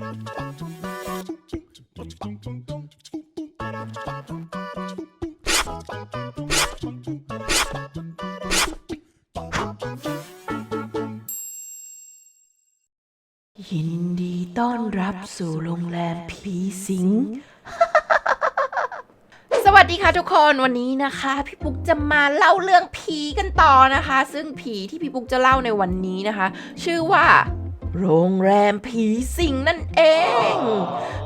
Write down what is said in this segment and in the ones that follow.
ยินดีต้อนรับสู่โรงแรมผีสิง สวัสดีค่ะทุกคนวันนี้นะคะ พี่ปุ๊กจะมาเล่าเรื่องผีกันต่อนะคะ ซึ่งผีที่พี่ปุ๊กจะเล่าในวันนี้นะคะ ชื่อว่า โรงแรมผีสิงนั่นเอง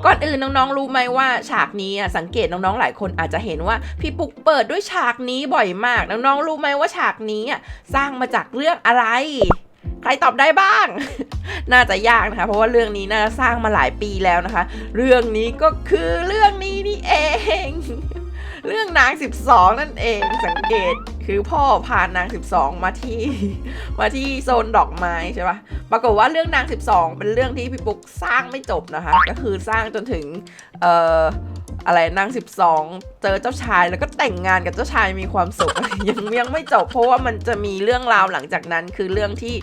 ก่อนอื่นน้องๆรู้ไหมว่าฉากนี้อะสังเกตน้องๆหลายคนอาจจะเห็นว่าพี่ปุ๊กเปิดด้วยฉากนี้บ่อยมาก น้องๆรู้ไหมว่าฉากนี้อะสร้างมาจากเรื่องอะไร ใครตอบได้บ้าง น่าจะยากนะคะเพราะว่าเรื่องนี้น่าจะสร้างมาหลายปีแล้วนะคะ เรื่องนี้ก็คือเรื่องนี้นี่เองเรื่องนาง 12 นั่นเองสังเกตคือพ่อพานาง 12 มาที่ มาที่โซนดอกไม้ใช่ปะ ปรากฏว่าเรื่องนาง 12 เป็นเรื่องที่พี่ปุ๊กสร้างไม่จบนะคะ ก็คือสร้างจนถึงเอ่ออะไรนาง 12 เจอเจ้าชายแล้วก็แต่งงานกับเจ้าชายมีความสุข ยังยังไม่จบ เพราะว่ามันจะมีเรื่องราวหลังจากนั้น คือเรื่องที่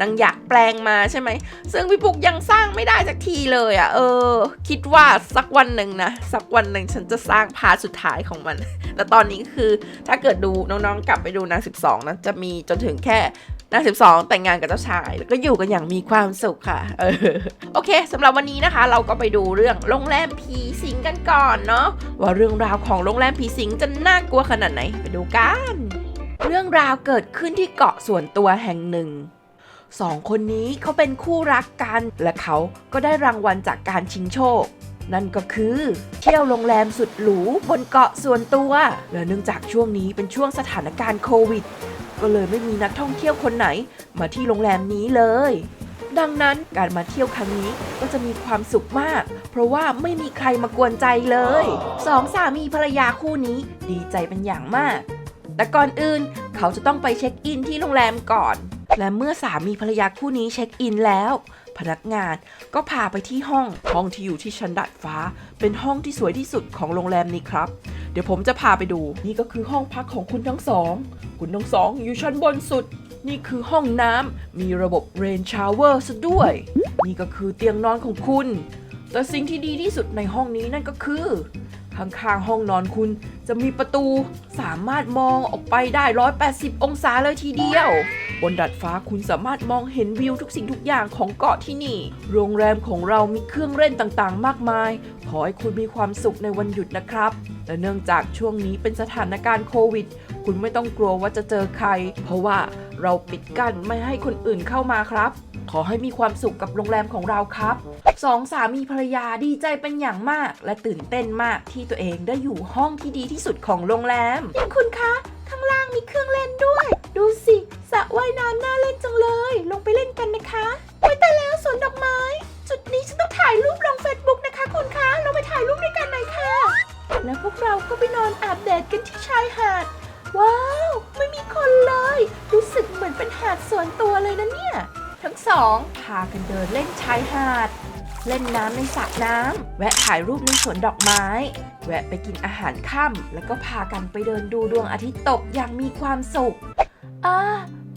นางอยากแปลงมาใช่ไหม ซึ่งพี่ปุ๊กยังสร้างไม่ได้สักทีเลยอะ่ะ เออ คิดว่าสักวันหนึ่งนะ สักวันหนึ่งฉันจะสร้างพาสุดท้ายของมัน แต่ตอนนี้คือถ้าเกิดดูน้องๆกลับไปดูนาง 12นะจะมีจนถึงแค่ นาง 12 แต่งงานกับเจ้าชาย แล้วก็อยู่กันอย่างมีความสุขค่ะเออโอเคสำหรับวันนี้นะคะ เราก็ไปดูเรื่องโรงแรมผีสิงกันก่อนเนาะว่าเรื่องราวของโรงแรมผีสิงจะน่ากลัวขนาดไหนไปดูกัน เรื่องราวเกิดขึ้นที่เกาะส่วนตัวแห่งหนึ่งสองคนนี้เขาเป็นคู่รักกัน และเขาก็ได้รางวัลจากการชิงโชค นั่นก็คือเที่ยวโรงแรมสุดหรูบนเกาะส่วนตัว และเนื่องจากช่วงนี้เป็นช่วงสถานการณ์โควิด ก็เลยไม่มีนักท่องเที่ยวคนไหนมาที่โรงแรมนี้เลย ดังนั้นการมาเที่ยวครั้งนี้ก็จะมีความสุขมาก เพราะว่าไม่มีใครมากวนใจเลยสองสามีภรรยาคู่นี้ดีใจเป็นอย่างมาก แต่ก่อนอื่นเขาจะต้องไปเช็คอินที่โรงแรมก่อน และเมื่อสามีภรรยาคู่นี้เช็คอินแล้วพนักงานก็พาไปที่ห้อง ห้องที่อยู่ที่ชั้นดาดฟ้า เป็นห้องที่สวยที่สุดของโรงแรมนี้ครับ เดี๋ยวผมจะพาไปดู นี่ก็คือห้องพักของคุณทั้งสอง คุณทั้งสองอยู่ชั้นบนสุด นี่คือห้องน้ำมีระบบเรนชาวเวอร์ซะด้วย นี่ก็คือเตียงนอนของคุณ แต่สิ่งที่ดีที่สุดในห้องนี้นั่นก็คือ ข้างๆห้องนอนคุณจะมีประตูสามารถมองออกไปได้ 180 องศาเลยทีเดียว บนดาดฟ้าคุณสามารถมองเห็นวิวทุกสิ่งทุกอย่างของเกาะที่นี่ โรงแรมของเรามีเครื่องเล่นต่างๆ มากมาย ขอให้คุณมีความสุขในวันหยุดนะครับ และเนื่องจากช่วงนี้เป็นสถานการณ์โควิด คุณไม่ต้องกลัวว่าจะเจอใคร เพราะว่าเราปิดกั้นไม่ให้คนอื่นเข้ามาครับ ขอให้มีความสุขกับโรงแรมของเราครับสองสามีภรรยาดีใจเป็นอย่างมาก และตื่นเต้นมากที่ตัวเองได้อยู่ห้องที่ดีที่สุดของโรงแรมคุณคะข้างล่างมีเครื่องเล่นด้วย ดูสิสระว่ายน้ำน่าเล่นจังเลย ลงไปเล่นกันนะคะโอ้แต่แล้วสวนดอกไม้ จุดนี้ฉันต้องถ่ายรูปลงเฟซบุ๊กนะคะคุณคะเราไปถ่ายรูปด้วยกันหน่อยค่ะ แล้วพวกเราก็ไปนอนอาบแดดกันที่ชายหาด ว้าว ไม่มีคนเลย รู้สึกเหมือนเป็นหาดส่วนตัวเลยนะเนี่ย ทั้งสองพากันเดินเล่นชายหาด เล่นน้ำในสระน้ำแวะถ่ายรูปในสวนดอกไม้ แวะไปกินอาหารค่ำแล้วก็พากันไปเดินดูดวงอาทิตย์ตกอย่างมีความสุขอ่า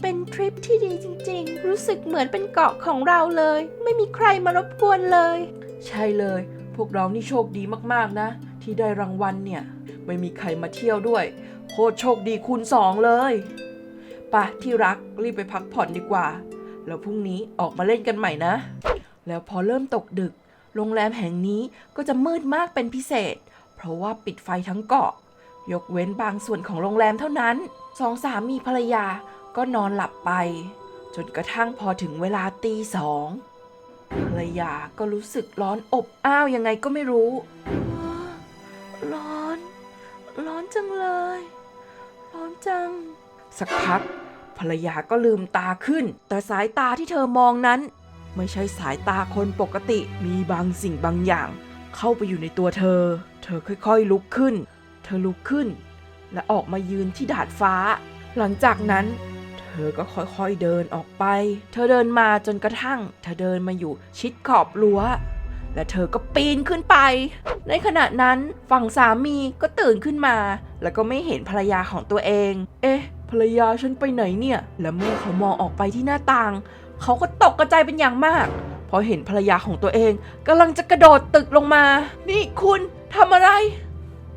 เป็นทริปที่ดีจริงๆ รู้สึกเหมือนเป็นเกาะของเราเลย ไม่มีใครมารบกวนเลย ใช่เลย พวกเรานี่โชคดีมากๆนะ ที่ได้รางวัลเนี่ย ไม่มีใครมาเที่ยวด้วยโคตรโชคดีคูณสองเลยปะที่รักรีบไปพักผ่อนดีกว่า แล้วพรุ่งนี้ออกมาเล่นกันใหม่นะ แล้วพอเริ่มตกดึก โรงแรมแห่งนี้ก็จะมืดมากเป็นพิเศษ เพราะว่าปิดไฟทั้งเกาะ ยกเว้นบางส่วนของโรงแรมเท่านั้น สองสามีภรรยาก็นอนหลับไป จนกระทั่งพอถึงเวลาตีสองภรรยาก็รู้สึกร้อนอบอ้าวยังไงก็ไม่รู้ ร้อน ร้อนจังเลย ร้อนจัง สักพัก ภรรยาก็ลืมตาขึ้น แต่สายตาที่เธอมองนั้น ไม่ใช่สายตาคนปกติ มีบางสิ่งบางอย่าง เข้าไปอยู่ในตัวเธอ เธอค่อยๆลุกขึ้น เธอลุกขึ้น และออกมายืนที่ดาดฟ้า หลังจากนั้น เธอก็ค่อยๆเดินออกไป เธอเดินมาจนกระทั่ง เธอเดินมาอยู่ชิดขอบรั้วและเธอก็ปีนขึ้นไป ในขณะนั้นฝั่งสามีก็ตื่นขึ้นมา แล้วก็ไม่เห็นภรรยาของตัวเอง เอ๊ะ รรยาฉันไปไหนเนี่ย และเมื่อเขามองออกไปที่หน้าต่าง เขาก็ตกกระจายเป็นอย่างมาก เพราะอเห็นภรรยาของตัวเองกำลังจะกระโดดตึกลงมา นี่คุณทำอะไร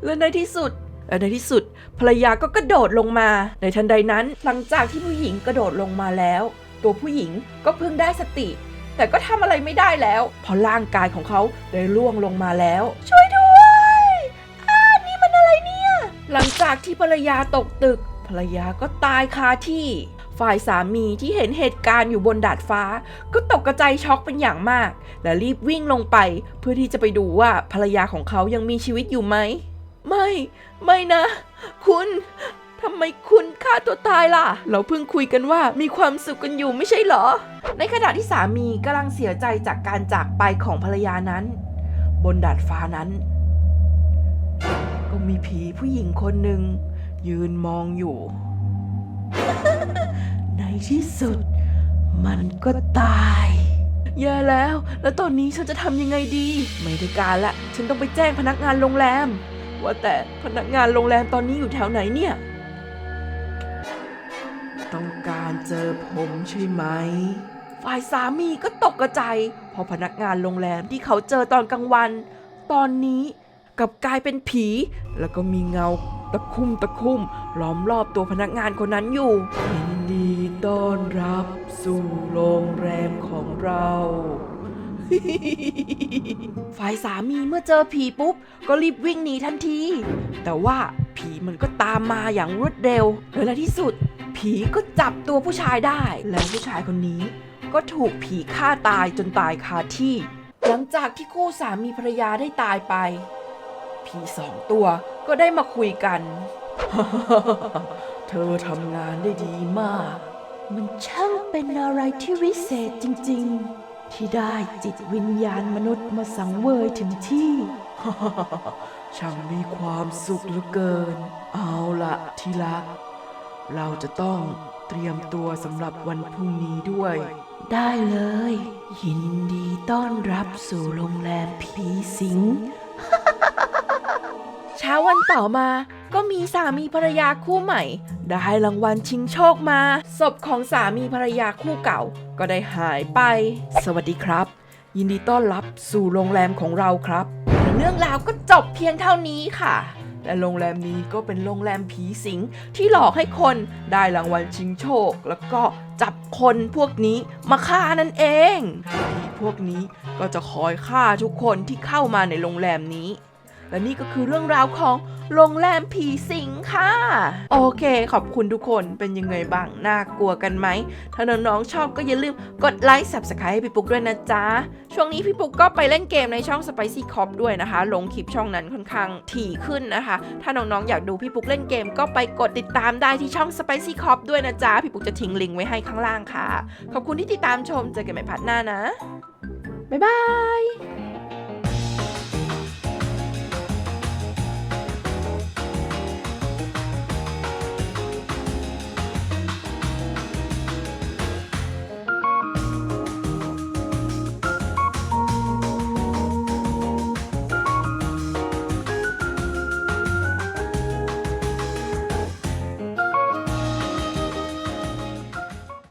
และในที่สุดและในที่สุดภรรยาก็กระโดดลงมา ในทันใดนั้น หลังจากที่ผู้หญิงกระโดดลงมาแล้ว ตัวผู้หญิงก็เพิ่งได้สติ แต่ก็ทำอะไรไม่ได้แล้ว เพราะร่างกายของเขาได้ล่วงลงมาแล้ว ช่วยด้วยอ่านี่มันอะไรเนี่ย หลังจากที่ภรรยาตกตึก ภรรยาก็ตายคาที่ ฝ่ายสามีที่เห็นเหตุการณ์อยู่บนดาดฟ้า ก็ตกกระใจช็อกเป็นอย่างมาก และรีบวิ่งลงไป เพื่อที่จะไปดูว่าภรรยาของเขายังมีชีวิตอยู่ไหม ไม่ ไม่นะ คุณทำไมคุณฆ่าตัวตายล่ะ เราเพิ่งคุยกันว่ามีความสุขกันอยู่ไม่ใช่เหรอ ในขณะที่สามีกำลังเสียใจจากการจากไปของภรรยานั้น บนดาดฟ้านั้น ก็มีผีผู้หญิงคนหนึ่ง ยืนมองอยู่ ในที่สุด มันก็ตายแย่แล้ว แล้วตอนนี้ฉันจะทำยังไงดี ไม่ได้การละ ฉันต้องไปแจ้งพนักงานโรงแรม ว่าแต่พนักงานโรงแรมตอนนี้อยู่แถวไหนเนี่ย ต้องการเจอผมใช่ไหม ฝ่ายสามีก็ตกกระใจเพอพนักงานโรงแรมที่เขาเจอตอนกลางวัน ตอนนี้กลับกลายเป็นผี แล้วก็มีเงา ตะคุ่มตะคุ่มล้อมรอบตัวพนักงานคนนั้นอยู่ยินดีต้อนรับสู่โรงแรมของเรา ฝ่ายสามีเมื่อเจอผีปุ๊บ ก็รีบวิ่งหนีทันที แต่ว่าผีมันก็ตามมาอย่างรวดเร็วและในที่สุด ผีก็จับตัวผู้ชายได้ แล้วผู้ชายคนนี้ ก็ถูกผีฆ่าตายจนตายคาที่ หลังจากที่คู่สามีภรรยาได้ตายไป ผีสองตัวก็ได้มาคุยกัน เธอทำงานได้ดีมาก มันช่างเป็นอะไรที่วิเศษจริง ๆ ที่ได้จิตวิญญาณมนุษย์มาสังเวยถึงที่ ช่างมีความสุขเหลือเกิน เอาละที่รักเราจะต้องเตรียมตัวสำหรับวันพรุ่งนี้ด้วย ได้เลย ยินดีต้อนรับสู่โรงแรมผีสิง เช้าวันต่อมาก็มีสามีภรรยาคู่ใหม่ ได้รางวัลชิงโชคมา ศพของสามีภรรยาคู่เก่า ก็ได้หายไป สวัสดีครับ ยินดีต้อนรับสู่โรงแรมของเราครับ เรื่องราวก็จบเพียงเท่านี้ค่ะและโรงแรมนี้ก็เป็นโรงแรมผีสิงที่หลอกให้คนได้รางวัลชิงโชค แล้วก็จับคนพวกนี้มาฆ่านั่นเองผีพวกนี้ก็จะคอยฆ่าทุกคนที่เข้ามาในโรงแรมนี้ และนี่ก็คือเรื่องราวของโรงแรมผีสิงค่ะ โอเค ขอบคุณทุกคนเป็นยังไงบ้าง น่ากลัวกันไหม ถ้าน้องๆชอบก็อย่าลืมกดไลค์ subscribe ให้พี่ปุ๊กด้วยนะจ๊ะ ช่วงนี้พี่ปุ๊กก็ไปเล่นเกมในช่อง Spicy Cop ด้วยนะคะ ลงคลิปช่องนั้นค่อนข้างถี่ขึ้นนะคะ ถ้าน้องๆอยากดูพี่ปุ๊กเล่นเกมก็ไปกดติดตามได้ที่ช่อง Spicy Cop ด้วยนะจ๊ะ พี่ปุ๊กจะทิ้งลิงก์ไว้ให้ข้างล่างค่ะ ขอบคุณที่ติดตามชม เจอกันใหม่พาร์ทหน้านะ บ๊ายบาย